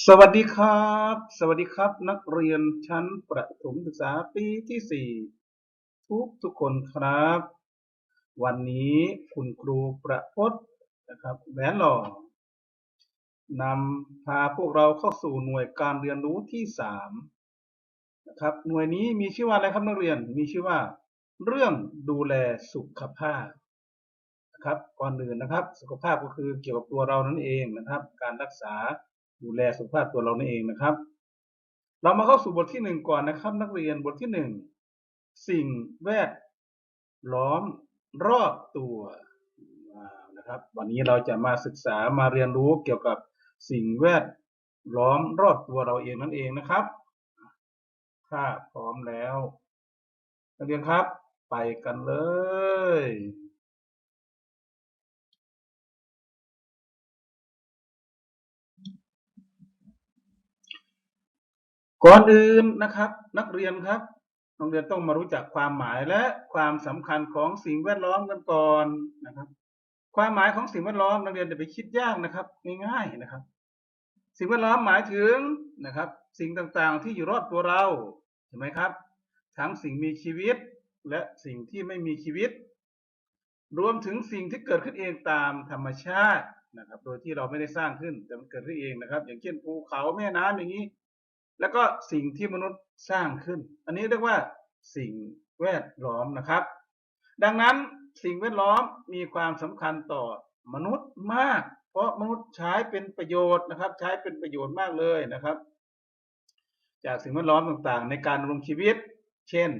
สวัสดีครับ สวัสดีครับ นักเรียนชั้นประถมศึกษาปีที่สี่ทุกทุกคนครับ วันนี้คุณครูประพจน์นะครับแหวนหล่อนำพาพวกเราเข้าสู่หน่วยการเรียนรู้ที่สามนะครับ หน่วยนี้มีชื่อว่าอะไรครับนักเรียนมีชื่อว่า เรื่องดูแลสุขภาพนะครับก่อนอื่นนะครับ สุขภาพก็คือเกี่ยวกับตัวเรานั่นเองนะครับ การรักษา ดูแลสุขภาพตัวเรานั่นเองนะครับ เรามาเข้าสู่บทที่หนึ่งก่อนนะครับ นักเรียนบทที่หนึ่งสิ่งแวดล้อมรอบตัวนะครับ วันนี้เราจะมาศึกษามาเรียนรู้เกี่ยวกับสิ่งแวดล้อมรอบตัวเราเองนั่นเองนะครับถ้าพร้อมแล้วนักเรียนครับ ไปกันเลย ก่อนอื่นนะครับ นักเรียนครับนักเรียนต้องมารู้จักความหมายและความสำคัญของสิ่งแวดล้อมกันก่อนนะครับ ความหมายของสิ่งแวดล้อมนักเรียนอย่าไปคิดยากนะครับง่ายๆนะครับ สิ่งแวดล้อมหมายถึงนะครับ สิ่งต่างๆที่อยู่รอบตัวเราเห็นไหมครับ ทั้งสิ่งมีชีวิตและสิ่งที่ไม่มีชีวิต รวมถึงสิ่งที่เกิดขึ้นเองตามธรรมชาตินะครับ โดยที่เราไม่ได้สร้างขึ้นแต่มันเกิดขึ้นเองนะครับ อย่างเช่นภูเขาแม่น้ำอย่างนี้ แล้วก็สิ่งที่มนุษย์สร้างขึ้น อันนี้เรียกว่าสิ่งแวดล้อมนะครับ ดังนั้นสิ่งแวดล้อมมีความสำคัญต่อมนุษย์มาก เพราะมนุษย์ใช้เป็นประโยชน์นะครับ ใช้เป็นประโยชน์มากเลยนะครับ จากสิ่งแวดล้อมต่างๆ ในการดำรงชีวิต เช่น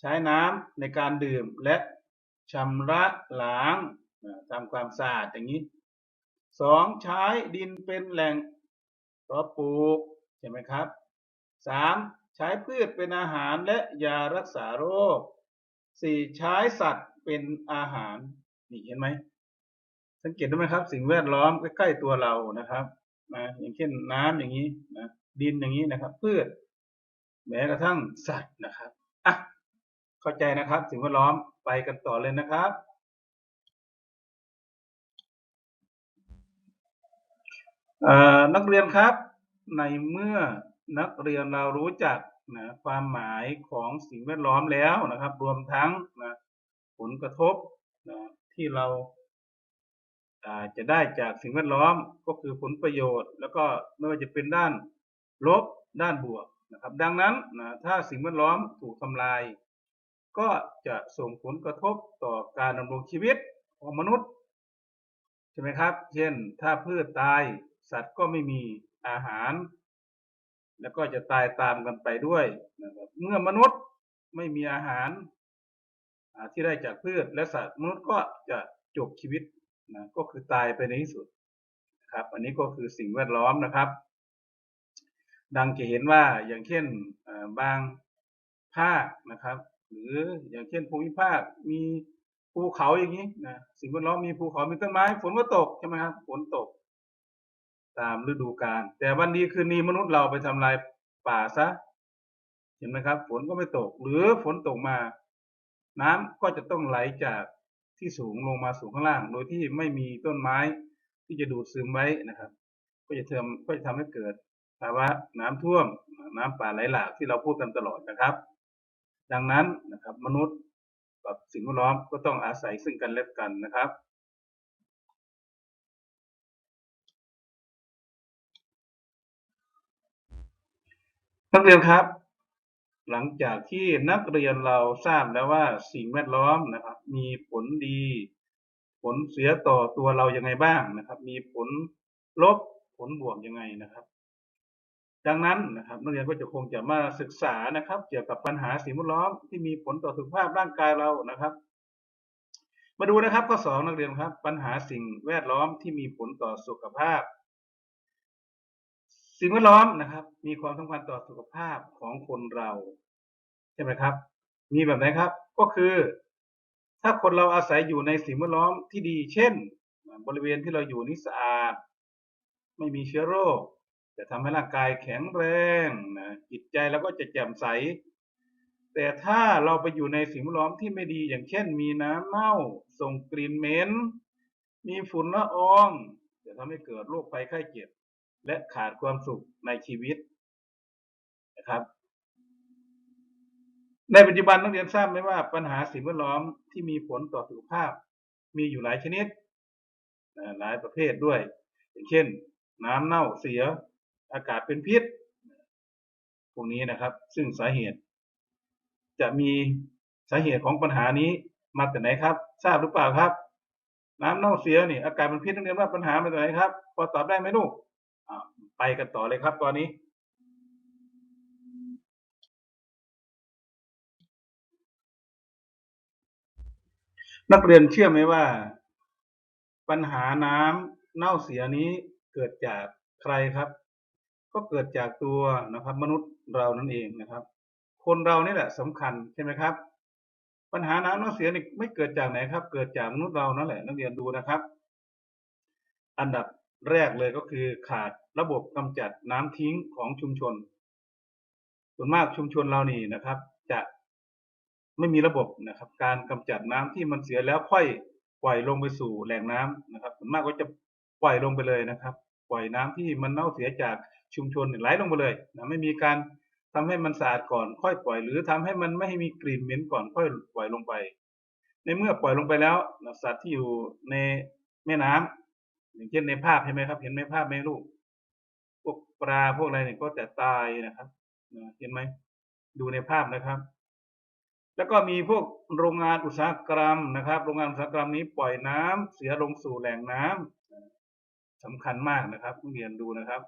ใช้น้ำในการดื่มและชำระล้างอ่าทำความสะอาดอย่างนี้สองใช้ดินเป็นแหล่งเพาะปลูก ใช่ไหมครับสามใช้พืชเป็นอาหารและยารักษาโรคสี่ใช้สัตว์เป็นอาหารนี่เห็นไหมสังเกตได้ไหมครับ สิ่งแวดล้อมใกล้ๆตัวเรานะครับนะอย่างเช่นน้ำอย่างนี้นะดินอย่างนี้นะครับ พืชแม้กระทั่งสัตว์นะครับอะเข้าใจนะครับ สิ่งแวดล้อมไปกันต่อเลยนะครับนักเรียนครับ ในเมื่อนักเรียนเรารู้จักนะความหมายของสิ่งแวดล้อมแล้วนะครับ รวมทั้งนะผลกระทบนะที่เราจะได้จากสิ่งแวดล้อมก็คือผลประโยชน์ แล้วก็ไม่ว่าจะเป็นด้านลบด้านบวกนะครับ ดังนั้นนะถ้าสิ่งแวดล้อมถูกทำลาย ก็จะส่งผลกระทบต่อการดำรงชีวิตของมนุษย์ใช่ไหมครับ เช่น ถ้าพืชตายสัตว์ก็ไม่มี อาหาร แล้วก็จะตายตามกันไปด้วยนะครับเมื่อมนุษย์ไม่มีอาหารที่ได้จากพืชและสัตว์มนุษย์ก็จะจบชีวิตนะก็คือตายไปในที่สุดนะครับ อันนี้ก็คือสิ่งแวดล้อมนะครับ ดังจะเห็นว่าอย่างเช่นบางภาคนะครับ หรืออย่างเช่นภูมิภาคมีภูเขาอย่างนี้นะสิ่งแวดล้อมมีภูเขามีต้นไม้ ฝนก็ตกใช่ไหมครับฝนตก ตามฤดูกาลแต่วันดีคืนนี้มนุษย์เราไปทำลายป่าซะเห็นไหมครับ ฝนก็ไม่ตก หรือฝนตกมา น้ำก็จะต้องไหลจากที่สูงลงมาสู่ข้างล่าง โดยที่ไม่มีต้นไม้ที่จะดูดซึมไว้นะครับ ก็จะทำก็จะทำให้เกิดภาวะน้ำท่วม น้ำป่าไหลหลากที่เราพูดกันตลอดนะครับ ดังนั้นนะครับ มนุษย์กับสิ่งแวดล้อมก็ต้องอาศัยซึ่งกันและกันนะครับ นักเรียนครับ หลังจากที่นักเรียนเราทราบแล้วว่าสิ่งแวดล้อมนะครับ มีผลดี ผลเสียต่อตัวเรายังไงบ้างนะครับ มีผลลบผลบวกยังไงนะครับ ดังนั้นนะครับ นักเรียนก็จะคงจะมาศึกษานะครับ เกี่ยวกับปัญหาสิ่งแวดล้อมที่มีผลต่อสุขภาพร่างกายเรานะครับ มาดูนะครับข้อสองนักเรียนครับ ปัญหาสิ่งแวดล้อมที่มีผลต่อสุขภาพ สิ่งแวดล้อมนะครับ มีความสำคัญต่อสุขภาพของคนเราใช่ไหมครับ มีแบบไหนครับ ก็คือ ถ้าคนเราอาศัยอยู่ในสิ่งแวดล้อมที่ดี เช่น บริเวณที่เราอยู่นี่สะอาด ไม่มีเชื้อโรค จะทำให้ร่างกายแข็งแรงนะจิตใจเราก็จะแจ่มใส แต่ถ้าเราไปอยู่ในสิ่งแวดล้อมที่ไม่ดี อย่างเช่น มีน้ำเน่า ส่งกลิ่นเหม็น มีฝุ่นละออง จะทำให้เกิดโรคภัยไข้เจ็บ และขาดความสุขในชีวิตนะครับ ในปัจจุบันนักเรียนทราบไหมว่าปัญหาสิ่งแวดล้อมที่มีผลต่อสุขภาพ มีอยู่หลายชนิดหลายประเภทด้วย อย่างเช่น น้ำเน่าเสีย อากาศเป็นพิษพวกนี้นะครับ ซึ่งสาเหตุ จะมีสาเหตุของปัญหานี้มาจากไหนครับ ทราบหรือเปล่าครับ น้ำเน่าเสียนี่อากาศเป็นพิษนักเรียนว่าปัญหามาจากไหนครับพอตอบได้ไหมลูก ไปกันต่อเลยครับตอนนี้ นักเรียนเชื่อไหมว่า ปัญหาน้ำเน่าเสียนี้เกิดจากใครครับ ก็เกิดจากตัวนะครับ มนุษย์เรานั่นเองนะครับ คนเรานี่แหละสำคัญใช่ไหมครับ ปัญหาน้ำเน่าเสียนี่ไม่เกิดจากไหนครับ เกิดจากมนุษย์เรานั่นแหละ นักเรียนดูนะครับ อันดับ แรกเลยก็คือขาดระบบกำจัดน้ำทิ้งของชุมชน ส่วนมากชุมชนเรานี่นะครับ จะไม่มีระบบนะครับ การกำจัดน้ำที่มันเสียแล้วค่อยปล่อยลงไปสู่แหล่งน้ำนะครับ ส่วนมากก็จะปล่อยลงไปเลยนะครับ ปล่อยน้ำที่มันเน่าเสียจากชุมชนไหลลงไปเลยนะไม่มีการทำให้มันสะอาดก่อนค่อยปล่อย หรือทำให้มันไม่ให้มีกลิ่นเหม็นก่อนค่อยปล่อยลงไป ในเมื่อปล่อยลงไปแล้วนะสัตว์ที่อยู่ในแม่น้ำ อย่างเช่นในภาพเห็นไหมครับ เห็นไหมภาพไหมลูกพวกปลาพวกอะไรเนี่ยก็จะตายนะครับเห็นไหมดูในภาพนะครับ แล้วก็มีพวกโรงงานอุตสาหกรรมนะครับ โรงงานอุตสาหกรรมนี้ปล่อยน้ำเสียลงสู่แหล่งน้ำสำคัญมากนะครับนักเรียนดูนะครับ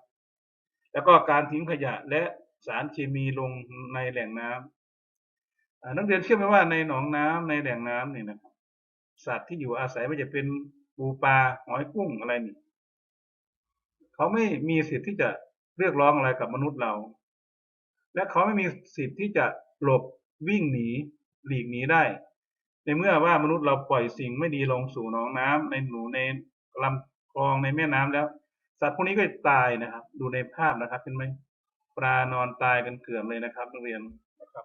แล้วก็การทิ้งขยะและสารเคมีลงในแหล่งน้ำอ่านักเรียนเชื่อไหมว่าในหนองน้ำในแหล่งน้ำเนี่ยนะครับสัตว์ที่อยู่อาศัยไม่จะเป็น ปูปลาหอยกุ้งอะไรนี่เขาไม่มีสิทธิ์ที่จะเรียกร้องอะไรกับมนุษย์เรา และเขาไม่มีสิทธิ์ที่จะหลบวิ่งหนีหลีกหนีได้ ในเมื่อว่ามนุษย์เราปล่อยสิ่งไม่ดีลงสู่หนองน้ำในหนูในลำคลองในแม่น้ำแล้ว สัตว์พวกนี้ก็จะตายนะครับ ดูในภาพนะครับเห็นไหมปลานอนตายกันเกลื่อนเลยนะครับนักเรียนนะครับ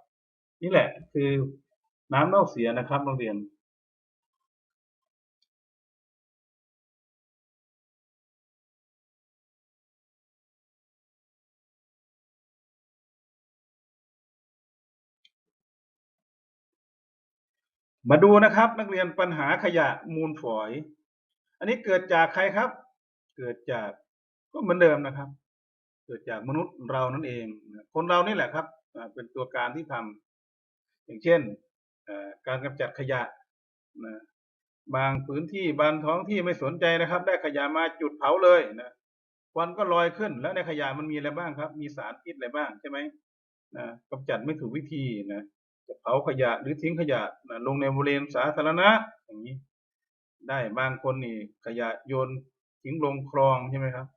นี่แหละคือน้ำเน่าเสียนะครับนักเรียน มาดูนะครับนักเรียนปัญหาขยะมูลฝอย อันนี้เกิดจากใครครับ เกิดจากก็เหมือนเดิมนะครับ เกิดจากมนุษย์เรานั่นเอง คนเรานี่แหละครับเป็นตัวการที่ทำอย่างเช่นการกำจัดขยะนะบางพื้นที่บางท้องที่ไม่สนใจนะครับ ได้ขยะมาจุดเผาเลยนะควันก็ลอยขึ้นแล้วในขยะมันมีอะไรบ้างครับ มีสารพิษอะไรบ้างใช่ไหมนะกำจัดไม่ถูกวิธีนะ จะเผาขยะหรือทิ้งขยะนะลงในบริเวณสาธารณะอย่างนี้ ได้บางคนนี่ขยะโยนทิ้งลงคลองใช่ไหมครับ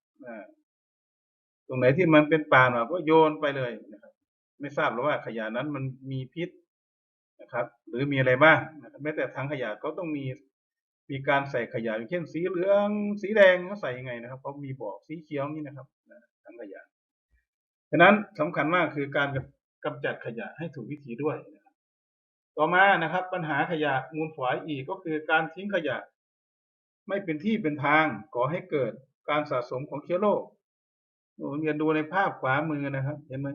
ตรงไหนที่มันเป็นป่าหน่อยก็โยนไปเลยนะครับไม่ทราบหรือว่าขยะนั้นมันมีพิษนะครับ หรือมีอะไรบ้างนะครับแม้แต่ถังขยะก็ต้องมีมีการใส่ขยะอย่างเช่นสีเหลืองสีแดงเขาใส่ยังไงนะครับเขามีบอกสีเขียวนี่นะครับนะถังขยะฉะนั้นสำคัญมากคือการกำจัดขยะให้ถูกวิธีด้วยนะ ต่อมานะครับปัญหาขยะมูลฝอยอีกก็คือการทิ้งขยะ ไม่เป็นที่เป็นทางก่อให้เกิดการสะสมของเชื้อโรคโอ้เรียนดูในภาพขวามือนะครับ เห็นไหม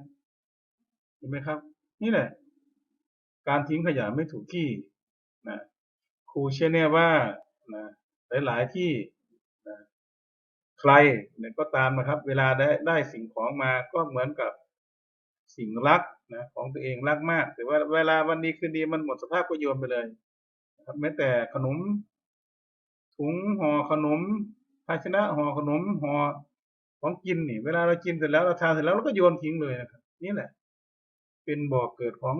เห็นไหมครับ นี่แหละ การทิ้งขยะไม่ถูกที่นะครูเชื่อแน่ว่านะหลาย ๆ ที่นะใครเนี่ยก็ตามนะครับ เวลาได้ได้สิ่งของมาก็เหมือนกับสิ่งรัก นะของตัวเองรักมากแต่ว่าเวลาวันดีคืนดีมันหมดสภาพก็โยนไปเลยนะครับแม้แต่ขนม ถุงห่อขนม ภาชนะห่อขนมห่อของกินนี่เวลาเรากินเสร็จแล้วเราทานเสร็จแล้วเราก็โยนทิ้งเลยนะครับนี่แหละ เป็นบ่อกเกิดของ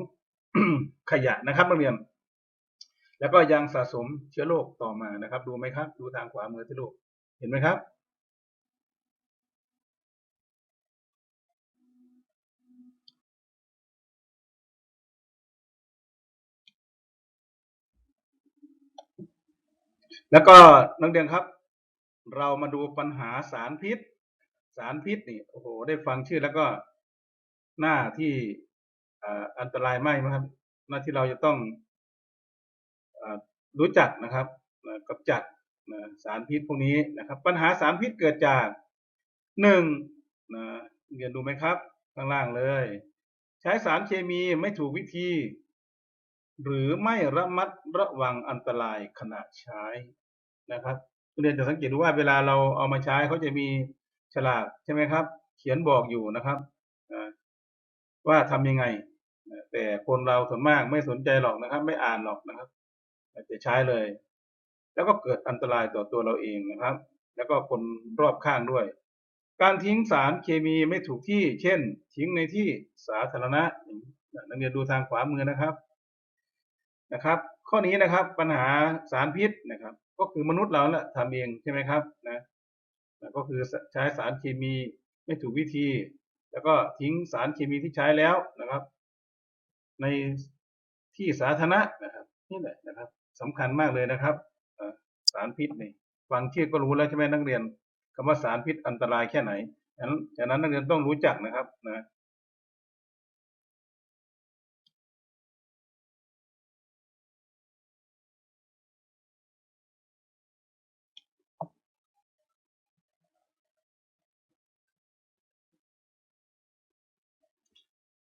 ขยะนะครับนักเรียน แล้วก็ยังสะสมเชื้อโรคต่อมานะครับ ดูไหมครับ ดูทางขวามือที่ลูกเห็นไหมครับ แล้วก็นักเรียนครับ เรามาดูปัญหาสารพิษ สารพิษนี่โอ้โหได้ฟังชื่อแล้วก็หน้าที่อันตรายมากนะครับ หน้าที่เราจะต้องอรู้จักนะครับอ่ากำจัดสารพิษพวกนี้นะครับ ปัญหาสารพิษเกิดจากหนึ่งนะเรียนดูไหมครับ ข้างล่างเลย ใช้สารเคมีไม่ถูกวิธี หรือไม่ระมัดระวังอันตรายขณะใช้นะครับเรียนจะสังเกตดูว่าเวลาเราเอามาใช้เขาจะมีฉลากใช่ไหมครับ เขียนบอกอยู่นะครับอ่าว่าทำยังไง แต่คนเราส่วนมากไม่สนใจหรอกนะครับ ไม่อ่านหรอกนะครับจะใช้เลย แล้วก็เกิดอันตรายต่อตัวเราเองนะครับ แล้วก็คนรอบข้างด้วย การทิ้งสารเคมีไม่ถูกที่ เช่น ทิ้งในที่สาธารณะนักเรียนดูทางขวามือนะครับ นะครับ ข้อนี้นะครับปัญหาสารพิษนะครับ ก็คือมนุษย์เราแหละทำเองใช่ไหมครับนะก็คือใช้สารเคมีไม่ถูกวิธี แล้วก็ทิ้งสารเคมีที่ใช้แล้วนะครับ ในที่สาธารณะนะครับนี่แหละนะครับสำคัญมากเลยนะครับสารพิษนี่ฟังชื่อก็รู้แล้วใช่ไหมนักเรียนคำว่าสารพิษอันตรายแค่ไหนฉะนั้นฉะนั้นนักเรียนต้องรู้จักนะครับนะ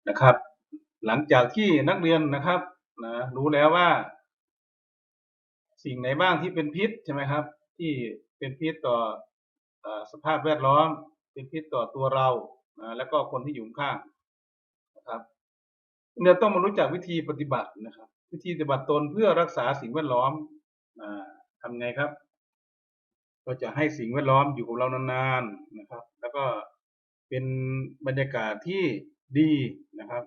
นะครับ หลังจากที่นักเรียนนะครับนะรู้แล้วว่า สิ่งไหนบ้างที่เป็นพิษใช่ไหมครับ ที่เป็นพิษต่ออสภาพแวดล้อม เป็นพิษต่อตัวเรานะแล้วก็คนที่อยู่ข้างนะครับเราต้องมารู้จักวิธีปฏิบัตินะครับ วิธีปฏิบัติตนเพื่อรักษาสิ่งแวดล้อมอ่าทำไงครับ ก็จะให้สิ่งแวดล้อมอยู่กับเรานานๆนะครับ แล้วก็เป็นบรรยากาศที่ ดีนะครับ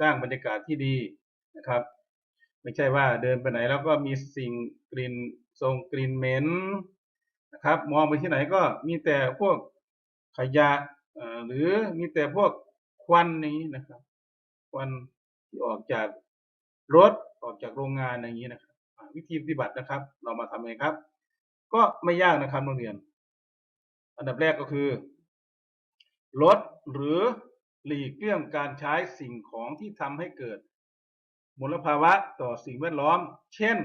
สร้างบรรยากาศที่ดีนะครับ ไม่ใช่ว่าเดินไปไหนแล้วก็มีสิ่งกลิ่นทรงกลิ่นเหม็นนะครับ มองไปที่ไหนก็มีแต่พวกขยะหรือมีแต่พวกควันอย่างนี้นะครับ ควันที่ออกจากรถออกจากโรงงานอย่างนี้นะครับ วิธีปฏิบัตินะครับ เรามาทำไงครับ ก็ไม่ยากนะครับนักเรียน อันดับแรกก็คือลดหรือ หลีกเลี่ยงการใช้สิ่งของที่ทำให้เกิด มลภาวะต่อสิ่งแวดล้อม เช่น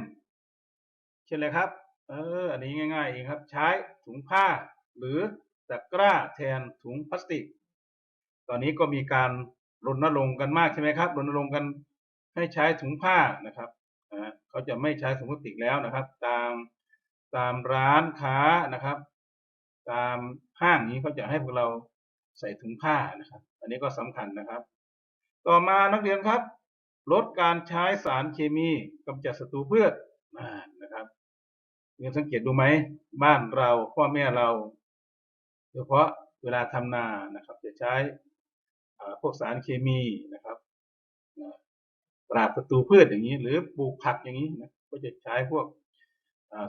เช่นอะไรครับ เออ อันนี้ง่ายๆเองครับ ใช้ถุงผ้า หรือตะกร้าแทนถุงพลาสติก ตอนนี้ก็มีการรณรงค์กันมากใช่ไหมครับรณรงค์กันให้ใช้ถุงผ้านะครับเขาจะไม่ใช้ถุงพลาสติกแล้วนะครับ ตามตามร้านค้านะครับ ตามห้างนี้เขาจะให้พวกเรา ใส่ถุงผ้านะครับ อันนี้ก็สำคัญนะครับ ต่อมานักเรียนครับ ลดการใช้สารเคมีกำจัดศัตรูพืชนะครับเรียนสังเกตดูไหมบ้านเราพ่อแม่เราโดยเฉพาะเวลาทำนานะครับ จะใช้พวกสารเคมีนะครับปราบศัตรูพืชอย่างนี้ หรือปลูกผักอย่างนี้นะก็จะใช้พวก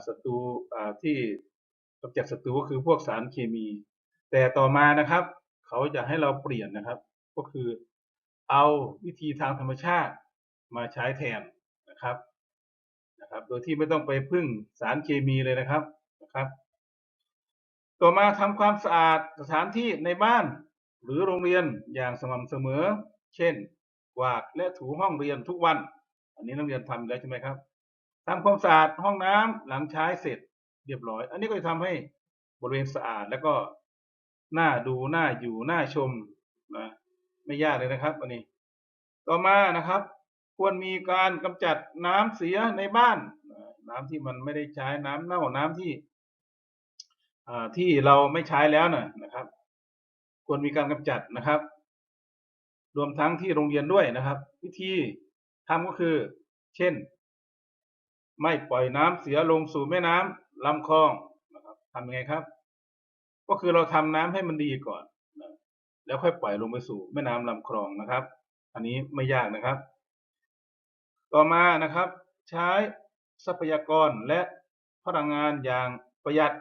ศัตรูที่กำจัดศัตรูก็คือพวกสารเคมี แต่ต่อมานะครับ เขาจะให้เราเปลี่ยนนะครับ ก็คือเอาวิธีทางธรรมชาติมาใช้แทนนะครับนะครับ โดยที่ไม่ต้องไปพึ่งสารเคมีเลยนะครับนะครับ ต่อมาทำความสะอาดสถานที่ในบ้าน หรือโรงเรียนอย่างสม่ำเสมอ เช่น กวาดและถูห้องเรียนทุกวัน อันนี้นักเรียนทำอยู่แล้วใช่ไหมครับทำความสะอาดห้องน้ำหลังใช้เสร็จเรียบร้อย อันนี้ก็จะทำให้บริเวณสะอาดแล้วก็ น่าดูน่าอยู่น่าชมนะไม่ยากเลยนะครับอันนี้ ต่อมานะครับ ควรมีการกำจัดน้ำเสียในบ้าน น้ำที่มันไม่ได้ใช้น้ำเน่าน้ำที่ที่เราไม่ใช้แล้วนะนะครับ ควรมีการกำจัดนะครับ รวมทั้งที่โรงเรียนด้วยนะครับ วิธีทำก็คือ เช่น ไม่ปล่อยน้ำเสียลงสู่แม่น้ำลำคลองนะครับทำยังไงครับ ก็คือเราทำน้ำให้มันดีก่อนแล้วค่อยปล่อยลงไปสู่แม่น้ำลำคลองนะครับ อันนี้ไม่ยากนะครับ ต่อมานะครับ ใช้ทรัพยากรและพลังงานอย่างประหยัด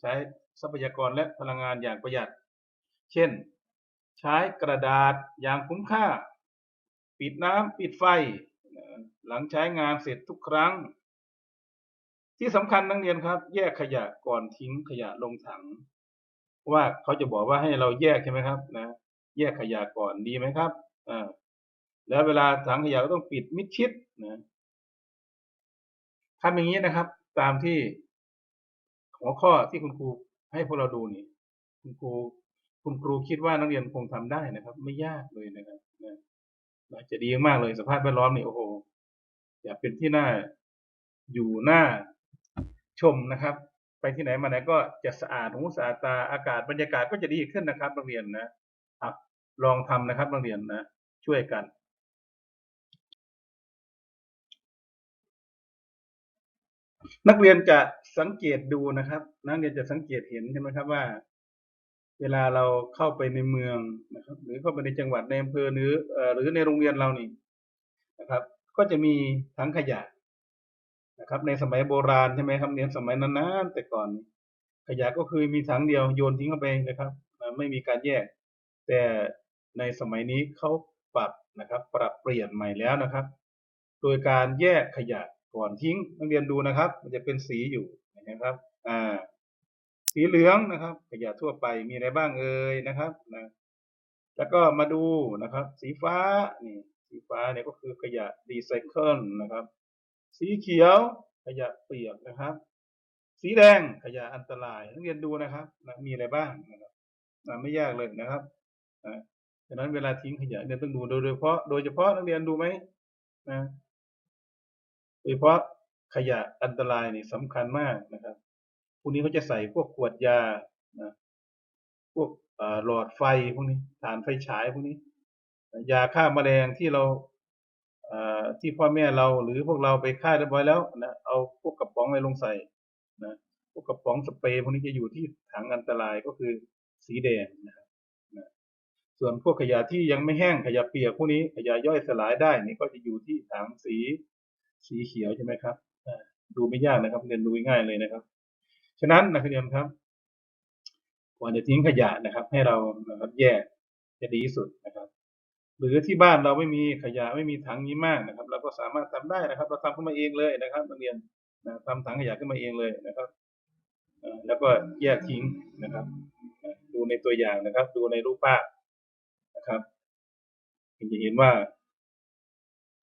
ใช้ทรัพยากรและพลังงานอย่างประหยัด เช่น ใช้กระดาษอย่างคุ้มค่า ปิดน้ำปิดไฟ หลังใช้งานเสร็จทุกครั้ง ที่สำคัญนักเรียนครับ แยกขยะก่อนทิ้งขยะลงถัง ว่าเขาจะบอกว่าให้เราแยกใช่ไหมครับนะแยกขยะก่อนดีไหมครับอ่าแล้วเวลาถังขยะก็ต้องปิดมิดชิดนะทำอย่างนี้นะครับ ตามที่หัวข้อที่คุณครูให้พวกเราดูนี่คุณครูคุณครูคิดว่านักเรียนคงทำได้นะครับ ไม่ยากเลยนะครับนะจะดีมากเลยสภาพแวดล้อมนี่โอ้โหอยากเป็นที่น่าอยู่หน้าชมนะครับ ไปที่ไหนมาไหนก็จะสะอาดหูสะอาดตาอากาศบรรยากาศก็จะดีขึ้นนะครับนักเรียนนะครับลองทำนะครับนักเรียนนะ ช่วยกันนักเรียนจะสังเกตดูนะครับ นักเรียนจะสังเกตเห็นใช่ไหมครับว่า เวลาเราเข้าไปในเมืองนะครับ หรือเข้าไปในจังหวัดในอำเภอหรือเอ่อหรือในโรงเรียนเรานี่นะครับ ก็จะมีถังขยะ นะครับ ในสมัยโบราณใช่ไหมครับเรียนสมัยนั้น ๆ แต่ก่อน ขยะก็คือมีถังเดียวโยนทิ้งเข้าไปนะครับไม่มีการแยก แต่ในสมัยนี้เขาปรับนะครับ ปรับเปลี่ยนใหม่แล้วนะครับ โดยการแยกขยะก่อนทิ้งนักเรียนดูนะครับ มันจะเป็นสีอยู่นะครับ อ่า สีเหลืองนะครับ ขยะทั่วไปมีอะไรบ้างเอ่ยนะครับนะแล้วก็มาดูนะครับ สีฟ้านี่ สีฟ้าเนี่ยก็คือขยะรีไซเคิลนะครับ สีเขียวขยะเปียกนะครับ สีแดงขยะอันตรายนักเรียนดูนะครับนะมีอะไรบ้างนะครับนะไม่ยากเลยนะครับนะฉะนั้นเวลาทิ้งขยะเนี่ยต้องดูโดยเฉพาะโดยเฉพาะนักเรียนดูไหมนะโดยเฉพาะขยะอันตรายนี่สำคัญมากนะครับพวกนี้เขาจะใส่พวกขวดยานะพวกหลอดไฟพวกนี้ฐานไฟฉายพวกนี้ ยาฆ่าแมลงที่เรา ที่พ่อแม่เราหรือพวกเราไปฆ่าเรียบร้อยแล้วนะเอาพวกกระป๋องอะไรลงใส่นะพวกกระป๋องสเปรย์พวกนี้จะอยู่ที่ถังอันตรายก็คือสีแดงนะครับนะส่วนพวกขยะที่ยังไม่แห้งขยะเปียกพวกนี้ขยะย่อยสลายได้นี่ก็จะอยู่ที่ถังสีสีเขียวใช่ไหมครับดูไม่ยากนะครับเรียนรู้ง่ายเลยนะครับ ฉะนั้นนักเรียนครับก่อนจะทิ้งขยะนะครับ ให้เรานะครับแยกจะดีที่สุดนะครับ หรือที่บ้านเราไม่มีขยะไม่มีถังนี้มากนะครับเราก็สามารถทำได้นะครับ เราทำขึ้นมาเองเลยนะครับนักเรียนนะทำถังขยะขึ้นมาเองเลยนะครับแล้วก็แยกทิ้งนะครับ ดูในตัวอย่างนะครับ ดูในรูปภาพนะครับจะเห็นว่า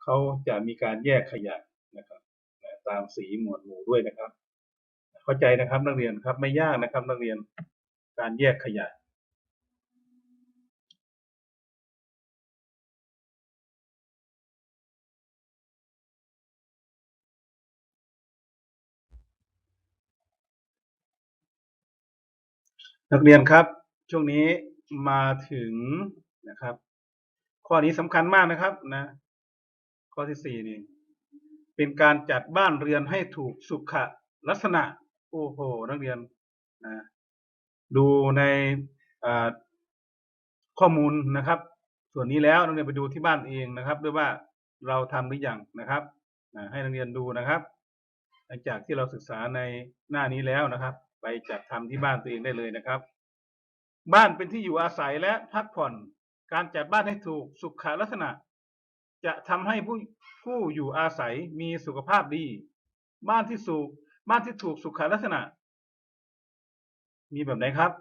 เขาจะมีการแยกขยะนะครับตามสีหมวดหมู่ด้วยนะครับ เข้าใจนะครับนักเรียนครับไม่ยากนะครับนักเรียนการแยกขยะ นักเรียนครับ ช่วงนี้มาถึงนะครับ ข้อนี้สำคัญมากนะครับนะ ข้อที่สี่นี่เป็นการจัดบ้านเรือนให้ถูกสุขลักษณะ โอ้โห นักเรียนนะดูในข้อมูลนะครับ ส่วนนี้แล้วนักเรียนไปดูที่บ้านเองนะครับ ด้วยว่าเราทำหรือยังนะครับนะให้นักเรียนดูนะครับ หลังจากที่เราศึกษาในหน้านี้แล้วนะครับ ไปจัดทำที่บ้านตัวเองได้เลยนะครับ บ้านเป็นที่อยู่อาศัยและพักผ่อน การจัดบ้านให้ถูกสุขลักษณะ จะทำให้ผู้ผู้อยู่อาศัยมีสุขภาพดี บ้านที่สุบ้านที่ถูกสุขลักษณะ มีแบบไหนครับ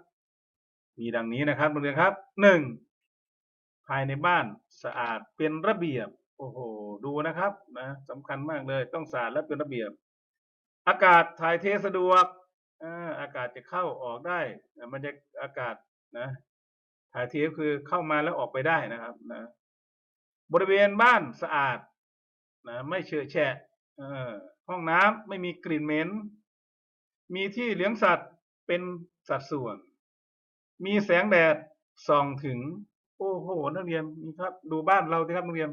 มีดังนี้นะครับนักเรียนครับหนึ่งภายในบ้านสะอาดเป็นระเบียบ โอ้โห ดูนะครับนะสำคัญมากเลยต้องสะอาดและเป็นระเบียบ อากาศถ่ายเทสะดวก อากาศจะเข้าออกได้มันจะอากาศนะถ่ายเทก็คือเข้ามาแล้วออกไปได้นะครับนะบริเวณบ้านสะอาดนะไม่เฉอะแฉะห้องน้ำไม่มีกลิ่นเหม็น มีที่เลี้ยงสัตว์เป็นสัดส่วน มีแสงแดดส่องถึง โอ้โห นักเรียนนี่ครับ ดูบ้านเราสิครับนักเรียน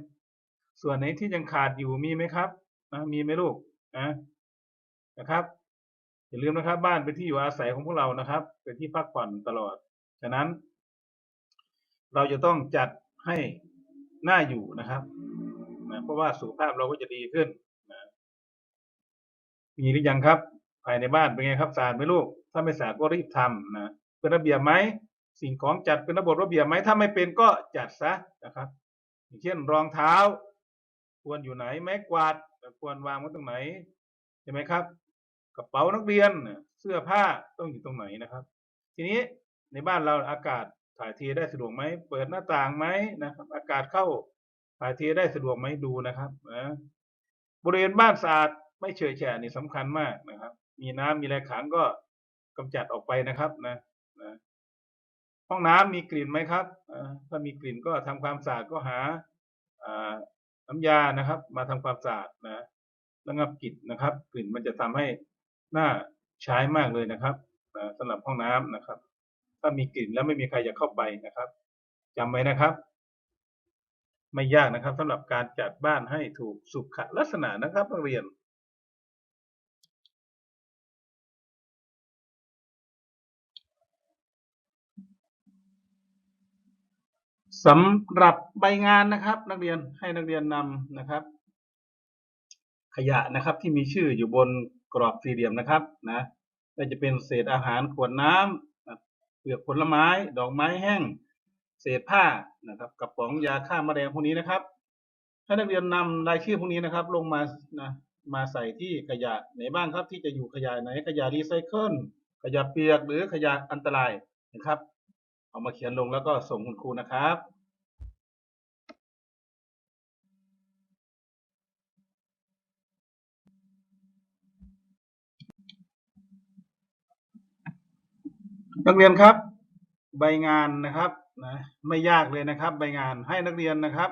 ส่วนไหนที่ยังขาดอยู่มีไหมครับนะมีไหมลูกนะนะครับ อย่าลืมนะครับ บ้านเป็นที่อยู่อาศัยของพวกเรานะครับ เป็นที่พักผ่อนตลอด ฉะนั้น เราจะต้องจัดให้น่าอยู่นะครับนะเพราะว่าสุขภาพเราก็จะดีขึ้นนะมีหรือยังครับ ภายในบ้านเป็นไงครับสะอาดไหมลูก ถ้าไม่สะอาดก็รีบทำนะเป็นระเบียบไหมสิ่งของจัดเป็นระบบระเบียบไหมถ้าไม่เป็นก็จัดซะนะครับอย่างเช่นรองเท้า ควรอยู่ไหนไม้กวาดควรวางไว้ตรงไหนเห็นไหมครับ กระเป๋านักเรียนเสื้อผ้าต้องอยู่ตรงไหนนะครับ ทีนี้ในบ้านเราอากาศถ่ายเทได้สะดวกไหมเปิดหน้าต่างไหมนะครับ อากาศเข้าถ่ายเทได้สะดวกไหมดูนะครับนะบริเวณบ้านสะอาดไม่เฉยแฉะนี่สำคัญมากนะครับ มีน้ำมีอะไรขังก็กำจัดออกไปนะครับนะนะห้องน้ำมีกลิ่นไหมครับถ้ามีกลิ่นก็ทำความสะอาดก็หาอ่าน้ำยานะครับ มาทำความสะอาดนะระงับกลิ่นนะครับ กลิ่นมันจะทำให้ น่าใช้มากเลยนะครับอ่าสำหรับห้องน้ำนะครับ ถ้ามีกลิ่นแล้วไม่มีใครอยากเข้าไปนะครับจำไว้นะครับ ไม่ยากนะครับสำหรับการจัดบ้านให้ถูกสุขลักษณะนะครับนักเรียนสำหรับใบงานนะครับ นักเรียนให้นักเรียนนำนะครับ ขยะนะครับที่มีชื่ออยู่บน กรอบสี่เหลี่ยมนะครับนะก็จะเป็นเศษอาหารขวดน้ำเปลือกผลไม้ ดอกไม้แห้ง เศษผ้านะครับกระป๋องยาฆ่าแมลงพวกนี้นะครับให้นักเรียนนำรายชื่อพวกนี้นะครับ ลงมานะมาใส่ที่ขยะไหนบ้างครับ ที่จะอยู่ขยะไหนขยะรีไซเคิลขยะเปียกหรือขยะอันตรายนะครับ เอามาเขียนลงแล้วก็ส่งคุณครูนะครับ นักเรียนครับ ใบงานนะครับนะไม่ยากเลยนะครับ ใบงานให้นักเรียนนะครับ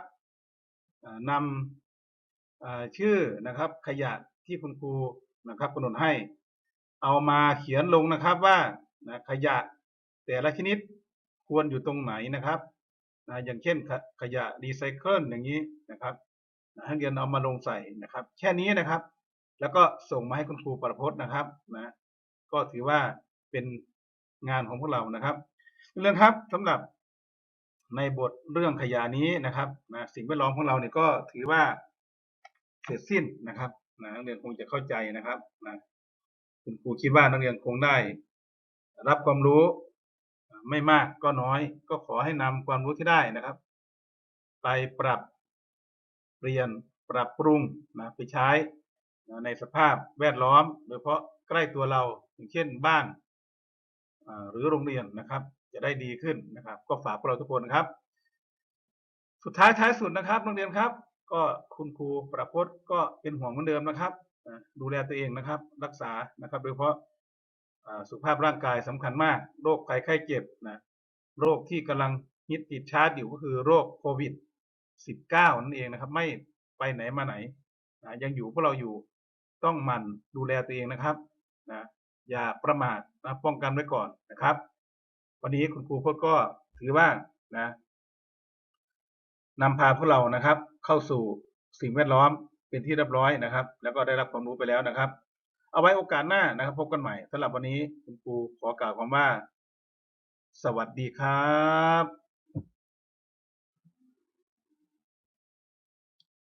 นำชื่อนะครับ ขยะที่คุณครูนะครับกำหนดให้ เอามาเขียนลงนะครับว่านะขยะแต่ละชนิดควรอยู่ตรงไหนนะครับนะอย่างเช่นขยะรีไซเคิลอย่างนี้นะครับนะให้นักเรียนเอามาลงใส่นะครับ แค่นี้นะครับ แล้วก็ส่งมาให้คุณครูประพจน์นะครับนะก็ถือว่าเป็น งานของพวกเรานะครับเรื่องครับสำหรับในบทเรื่องขยะนี้นะครับนะสิ่งแวดล้อมของเราเนี่ยก็ถือว่าเสร็จสิ้นนะครับนะนักเรียนคงจะเข้าใจนะครับนะคุณครูคิดว่านักเรียนคงได้ รับความรู้ไม่มากก็น้อย ก็ขอให้นำความรู้ที่ได้นะครับ ไปปรับเปลี่ยนปรับปรุงนะไปใช้ในสภาพแวดล้อม โดยเฉพาะใกล้ตัวเราอย่างเช่นบ้าน หรือโรงเรียนนะครับ จะได้ดีขึ้นนะครับ ก็ฝากพวกเราทุกคนนะครับ สุดท้ายท้ายสุดนะครับนักเรียนครับ ก็คุณครูประพจน์ก็เป็นห่วงเหมือนเดิมนะครับ ดูแลตัวเองนะครับ รักษานะครับ โดยเฉพาะสุขภาพร่างกายสำคัญมาก โรคภัยไข้เจ็บนะโรคที่กำลังฮิตติดชาร์จอยู่ก็คือโรคโควิด 19 นั่นเองนะครับ ไม่ไปไหนมาไหนนะยังอยู่พวกเราอยู่ต้องมันดูแลตัวเองนะครับนะ อย่าประมาทนะป้องกันไว้ก่อนนะครับ วันนี้คุณครูพจน์ก็ถือว่านะนำพาพวกเรานะครับ เข้าสู่สิ่งแวดล้อมเป็นที่เรียบร้อยนะครับ แล้วก็ได้รับความรู้ไปแล้วนะครับ เอาไว้โอกาสหน้านะครับ พบกันใหม่สำหรับวันนี้คุณครูขอกล่าวคำว่า สวัสดีครับ